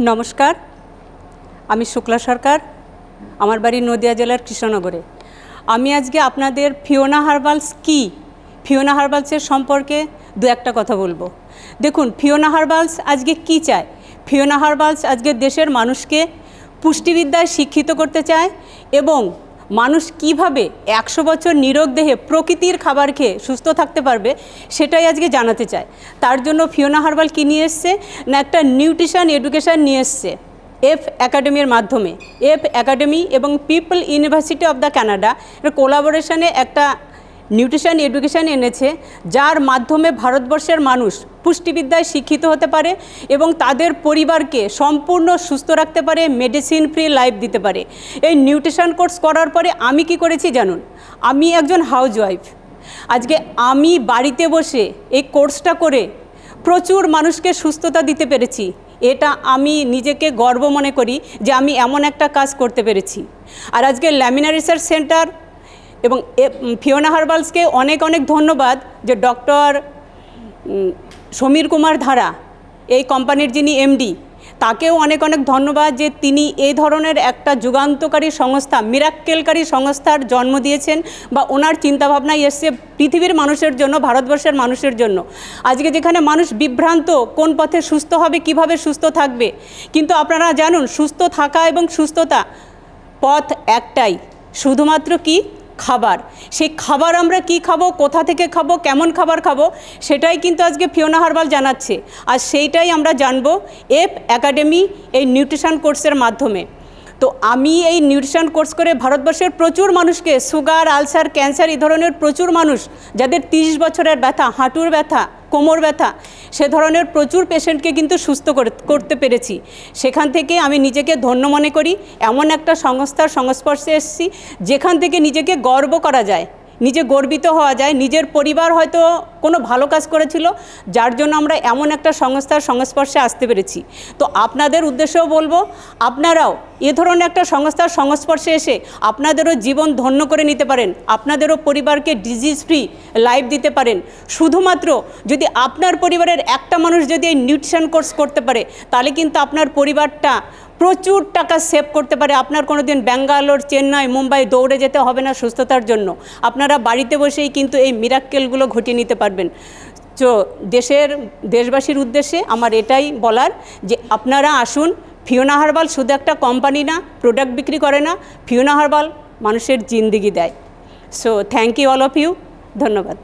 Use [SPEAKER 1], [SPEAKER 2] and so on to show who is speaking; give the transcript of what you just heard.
[SPEAKER 1] নমস্কার, আমি শুক্লা সরকার, আমার বাড়ি নদিয়া জেলার কৃষ্ণনগরে। আমি আজকে আপনাদের ফিওনা হার্বালস কি? ফিওনা হার্বালসের সম্পর্কে দু একটা কথা বলব। দেখুন, ফিওনা হার্বালস আজকে কি চায়? ফিওনা হার্বালস আজকে দেশের মানুষকে পুষ্টিবিদ্যায় শিক্ষিত করতে চায় এবং মানুষ কীভাবে একশো বছর নিরোগ দেহে প্রকৃতির খাবার খেয়ে সুস্থ থাকতে পারবে সেটাই আজকে জানাতে চায় তার জন্য ফিওনা হার্বাল কী নিয়ে এসছে? না, একটা নিউট্রিশন এডুকেশান নিয়ে এসছে, এফ একাডেমির মাধ্যমে। এফ একাডেমি এবং people university of the Canada কোলাবোরেশনে একটা নিউট্রিশন, এডুকেশন এনেছে, যার মাধ্যমে ভারতবর্ষের মানুষ পুষ্টিবিদ্যায় শিক্ষিত হতে পারে এবং তাদের পরিবারকে সম্পূর্ণ সুস্থ রাখতে পারে মেডিসিন ফ্রি লাইফ দিতে পারে। এই নিউট্রিশন কোর্স করার পরে আমি কি করেছি জানুন? আমি একজন হাউস ওয়াইফ আজকে আমি বাড়িতে বসে এই কোর্সটা করে প্রচুর মানুষকে সুস্থতা দিতে পেরেছি। এটা আমি নিজেকে গর্ব মনে করি যে আমি এমন একটা কাজ করতে পেরেছি। আর আজকে ল্যামিনা রিসার্চ সেন্টার এবং ফিওনা হার্বালসকে অনেক অনেক ধন্যবাদ যে ডক্টর সমীর কুমার ধারা, এই কোম্পানির যিনি এমডি, তাকেও অনেক অনেক ধন্যবাদ যে তিনি এই ধরনের একটা যুগান্তকারী সংস্থা, মিরাক্কেলকারী সংস্থার জন্ম দিয়েছেন বা ওনার চিন্তাভাবনায় এসছে পৃথিবীর মানুষের জন্য, ভারতবর্ষের মানুষের জন্য। আজকে যেখানে মানুষ বিভ্রান্ত, কোন পথে সুস্থ হবে, কীভাবে সুস্থ থাকবে, কিন্তু আপনারা জানুন, সুস্থ থাকা এবং সুস্থতা পথ একটাই, শুধুমাত্র কি? খাবার। সেই খাবার আমরা কি খাব, কোথা থেকে খাব, কেমন খাবার খাব, সেটাই কিন্তু আজকে ফিওনা হারবাল জানাচ্ছে। আর সেইটাই আমরা জানব এফ একাডেমি এই নিউট্রিশন কোর্সের মাধ্যমে। তো আমি এই নিউট্রিশন কোর্স করে ভারতবর্ষের প্রচুর মানুষকে, সুগার, আলসার, ক্যান্সার এই ধরনের প্রচুর মানুষ, যাদের তিরিশ বছরের ব্যথা, হাঁটুর ব্যথা কোমর ব্যথা, সে ধরনের প্রচুর পেশেন্টকে কিন্তু সুস্থ করে- করতে পেরেছি। সেখান থেকে আমি নিজেকে ধন্য মনে করি, এমন একটা সংস্থার সংস্পর্শে এসেছি, যেখান থেকে নিজেকে গর্ব করা যায়, নিজে গর্বিত হওয়া যায়, নিজের পরিবার হয়তো কোনো ভালো কাজ করেছিল, যার জন্য আমরা এমন একটা সংস্থার সংস্পর্শে আসতে পেরেছি। তো আপনাদের উদ্দেশ্যেও বলব, আপনারাও এ ধরনের একটা সংস্থার সংস্পর্শে এসে আপনাদেরও জীবন ধন্য করে নিতে পারেন, আপনাদেরও পরিবারকে ডিজিজ ফ্রি লাইফ দিতে পারেন। শুধুমাত্র যদি আপনার পরিবারের একটা মানুষ যদি এই নিউট্রিশন কোর্স করতে পারে, তাহলে কিন্তু আপনার পরিবারটা প্রচুর টাকা সেভ করতে পারে। আপনার কোনো দিন ব্যাঙ্গালোর, চেন্নাই, মুম্বাই দৌড়ে যেতে হবে না সুস্থতার জন্য। আপনারা বাড়িতে বসেই কিন্তু এই মিরাক্কেলগুলো ঘটিয়ে নিতে পারবেন। তো দেশের, দেশবাসীর উদ্দেশ্যে আমার এটাই বলার যে আপনারা আসুন, ফিওনা হারবাল শুধু একটা কোম্পানি না প্রোডাক্ট বিক্রি করে না, ফিওনা হারবাল মানুষের জিন্দিগি দেয়। So thank you all of you ধন্যবাদ।